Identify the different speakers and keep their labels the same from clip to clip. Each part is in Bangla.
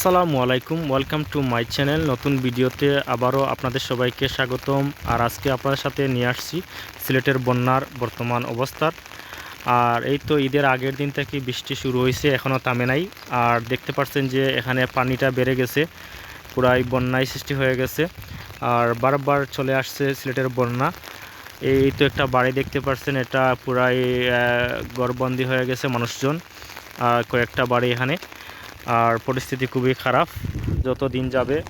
Speaker 1: আসসালামু আলাইকুম ওয়েলকাম টু মাই চ্যানেল নতুন ভিডিওতে আবারও আপনাদের সবাইকে স্বাগতম। আর আজকে আপনাদের সাথে নিয়ে আসছি সিলেটের বন্যার বর্তমান অবস্থার। আর এই তো ঈদের আগের দিন থেকে বৃষ্টি শুরু হয়েছে, এখনও থামে নাই। আর দেখতে পাচ্ছেন যে এখানে পানিটা বেড়ে গেছে, পুরাই বন্যায় সৃষ্টি হয়ে গেছে। আর বারবার চলে আসছে সিলেটের বন্যা। এই তো একটা বাড়ি দেখতে পাচ্ছেন, এটা পুরাই গড়বন্দি হয়ে গেছে মানুষজন। আর কয়েকটা বাড়ি এখানে। আর পরিস্থিতি খুবই খারাপ। যত দিন যাবে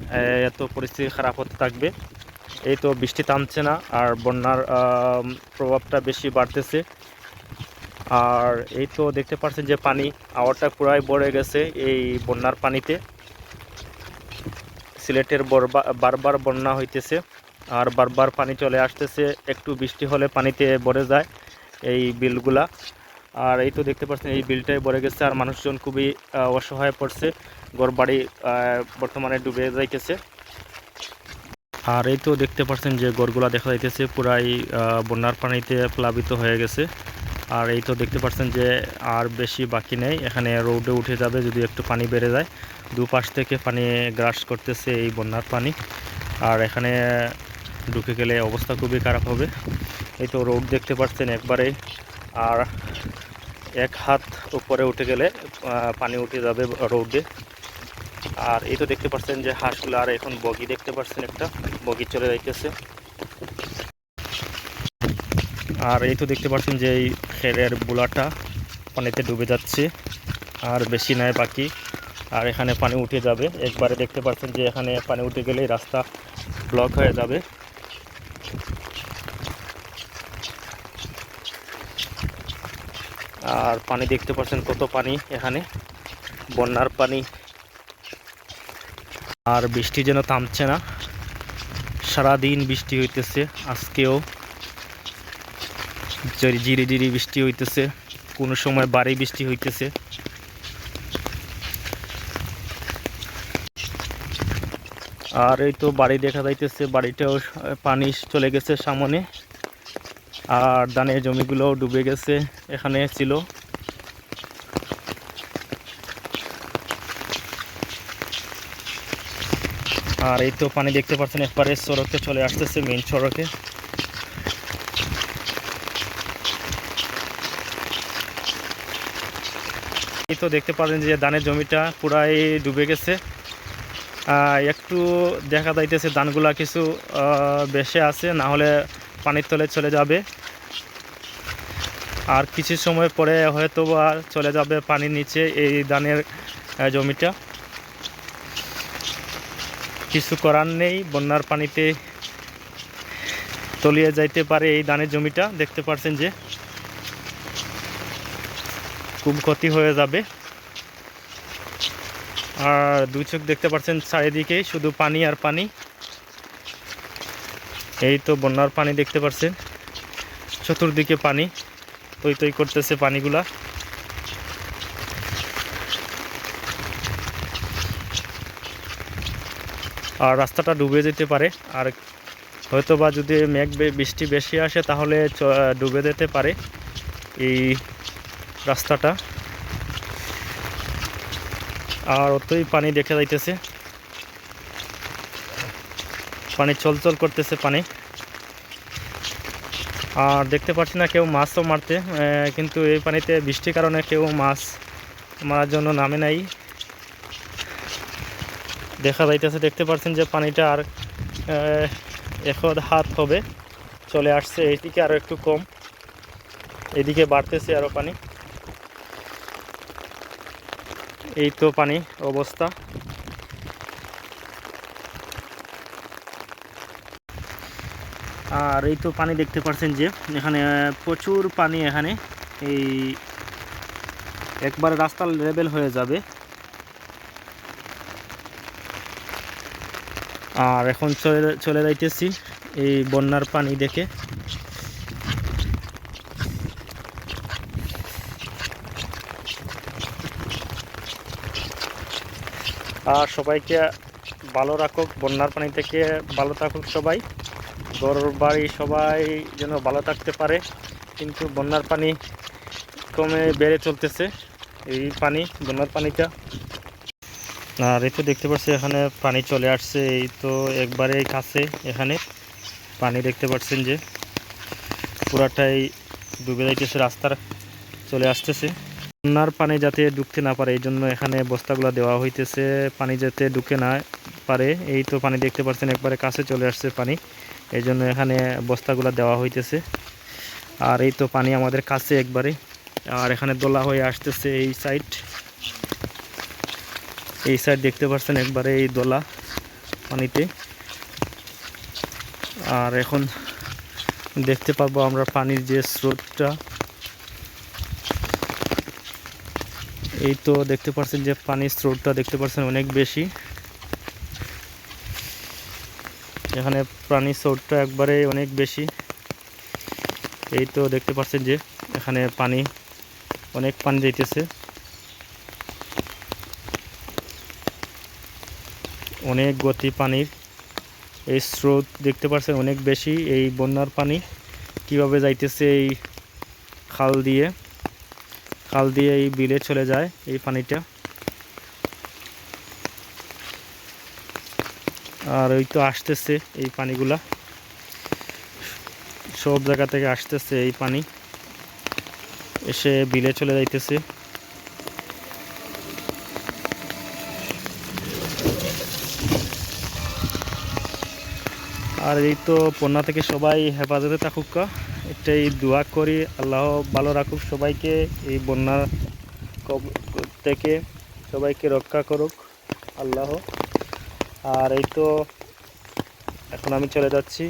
Speaker 1: এত পরিস্থিতি খারাপ হতে থাকবে। এই তো বৃষ্টি থামছে না, আর বন্যার প্রভাবটা বেশি বাড়তেছে। আর এই তো দেখতে পাচ্ছেন যে পানি আওয়ারটা পুরাই ভরে গেছে এই বন্যার পানিতে। সিলেটের বরবা- বারবার বন্যা হইতেছে, আর বারবার পানি চলে আসতেছে। একটু বৃষ্টি হলে পানিতে ভরে যায় এই বিলগুলা। আর এই তো দেখতে পাচ্ছেন, এই বিলটাই ভরে গেছে আর মানুষজন খুবই অসহায় পড়ছে। ঘর বাড়ি বর্তমানে ডুবে যাইতেছে। আর এই তো দেখতে পাচ্ছেন যে গড়গুলা দেখা যাইতেছে, পুরাই বন্যার পানিতে প্লাবিত হয়ে গেছে। আর এই তো দেখতে পাচ্ছেন যে আর বেশি বাকি নেই। এখানে রোডে উঠে যাবে যদি একটু পানি বেড়ে যায়। দুপাশ থেকে পানি গ্রাস করতেছে এই বন্যার পানি। আর এখানে ঢুকে গেলে অবস্থা খুবই খারাপ হবে। এই তো রোড দেখতে পাচ্ছেন একবারে। আর এক হাত উপরে উঠে গেলে পানি উঠে যাবে রোডে আর এই তো দেখতে পাচ্ছেন যে হাঁসগুলো আর এখন বগি দেখতে পাচ্ছেন একটা, বগি চলে যাইতেছে। আর এই তো দেখতে পাচ্ছেন যে এই খেরের বুলাটা পানিতে ডুবে যাচ্ছে, আর বেশি নেয় বাকি। আর এখানে পানি উঠে যাবে। একবারে দেখতে পাচ্ছেন যে এখানে পানি উঠে গেলেই রাস্তা ব্লক হয়ে যাবে। আর পানি দেখতে পাচ্ছেন কত পানি এখানে, বন্যার পানি। আর বৃষ্টি যেন থামছে না, সারাদিন বৃষ্টি হইতেছে, আজকেও জরি- জিরি বৃষ্টি হইতেছে, কোনো সময় বাড়ি বৃষ্টি হইতেছে। আর এই তো বাড়ি দেখা যাইতেছে, বাড়িটাও পানি চলে গেছে সামনে। আর ধানের জমিগুলো ডুবে গেছে, এখানে ছিল। আর এই তো পানি দেখতে পাচ্ছেন একবারে সড়কে চলে আসতেছে মেন সড়কে। এই তো দেখতে পাচ্ছেন যে ধানের জমিটা পুরাই ডুবে গেছে। একটু দেখা যাইতেছে ধানগুলা কিছু বেশে আছে, না হলে পানির তলে চলে যাবে। আর কিছু সময় পরে হয়তো বা চলে যাবে পানির নিচে এই ধানের জমিটা। কিছু করার নেই, বন্যার পানিতে তলিয়ে যাইতে পারে এই ধানের জমিটা, দেখতে পাচ্ছেন যে খুব ক্ষতি হয়ে যাবে। আর দুই চোখ দেখতে পাচ্ছেন চারিদিকে, শুধু পানি আর পানি। এই তো বন্যার পানি দেখতে পাচ্ছেন চতুর্দিকে পানি। তৈ তৈ করতেছে পানিগুলা। আর রাস্তাটা ডুবে যেতে পারে। আর হয়তো বা যদি মেঘ বৃষ্টি বেশি আসে তাহলে ডুবে যেতে পারে এই রাস্তাটা। আর অতই পানি দেখা যাইতেছে। পানি চলচল করতেছে পানি। আর দেখতে পাচ্ছি না কেউ মাছও মারতে কিন্তু এই পানিতে বৃষ্টির কারণে কেউ মাছ মারার জন্য নামে নাই। দেখা যাইতেছে, দেখতে পাচ্ছেন যে পানিটা আর এক হাত হবে, চলে আসছে এইদিকে আরও একটু কম। এদিকে বাড়তেছে আরও পানি। এই তো পানি অবস্থা। আর এই তো পানি দেখতে পাচ্ছেন যে এখানে প্রচুর পানি এখানে। এই একবার রাস্তার লেভেল হয়ে যাবে। আর এখন চলে চলে যাইতেছি এই বন্যার পানি দেখে। আর সবাইকে ভালো রাখুক, বন্যার পানি থেকে ভালো থাকুক সবাই। ঘর বাড়ি সবাই যেন ভালো থাকতে পারে, কিন্তু বন্যার পানি কমে বেড়ে চলতেছে। এই পানি, বন্যার পানিটা। আর তো দেখতে পাচ্ছি এখানে পানি চলে আসছে, এই তো একবারে কাছে এখানে। পানি দেখতে পাচ্ছেন যে পুরাটাই ডুবে যাইতেছে, রাস্তার চলে আসতেছে। বন্যার পানি যাতে ঢুকতে না পারে, এই জন্য এখানে বস্তাগুলো দেওয়া হইতেছে। পানি যাতে ঢুকে না পারে, এই তো পানি দেখতে পাচ্ছেন, একবারে কাছে চলে আসছে পানি। এই জন্য এখানে বস্তাগুলো দেওয়া হইতেছে। আর এই তো পানি আমাদের কাছে একবারে। আর এখানে দোলা হয়ে আসতেছে এই সাইড এই সাইড দেখতে পাচ্ছেন একবারে এই দোলা পানিতে। আর এখন দেখতে পাবো আমরা পানির যে স্রোতটা। এই তো দেখতে পাচ্ছেন যে পানির স্রোতটা দেখতে পাচ্ছেন অনেক বেশি। এখানে পানির স্রোতটা একবারে অনেক বেশি। এই তো দেখতে পাচ্ছেন যে, এখানে পানি, অনেক পানি যাইতেছে। অনেক গতি পানির। এই স্রোত দেখতে পাচ্ছেন অনেক বেশি, এই বন্যার পানি কীভাবে যাইতেছে এই খাল দিয়ে। খাল দিয়ে এই বিলে চলে যায় এই পানিটা। আর ওই তো আসতেছে এই পানিগুলা। সব জায়গা থেকে আসতেছে এই পানি। এসে বিলে চলে যাইতেছে। আর এই তো বন্যা থেকে সবাই হেফাজতে থাকুক এটাই দোয়া করি, আল্লাহ ভালো রাখুক সবাইকে, এই বন্যা থেকে সবাইকে রক্ষা করুক। আল্লাহ আর এই তো এখন আমি চলে যাচ্ছি।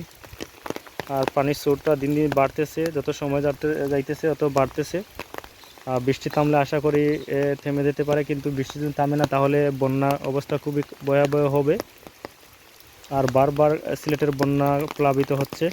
Speaker 1: আর পানির স্রোতটা দিন দিন বাড়তেছে, যত সময় যাতে যাইতেছে তত বাড়তেছে। আর বৃষ্টি থামলে আশা করি থেমে যেতে পারে, কিন্তু বৃষ্টি যদি থামে না, তাহলে বন্যার অবস্থা খুবই ভয়াবহ হবে। আর বারবার সিলেটের বন্যা প্লাবিত হচ্ছে।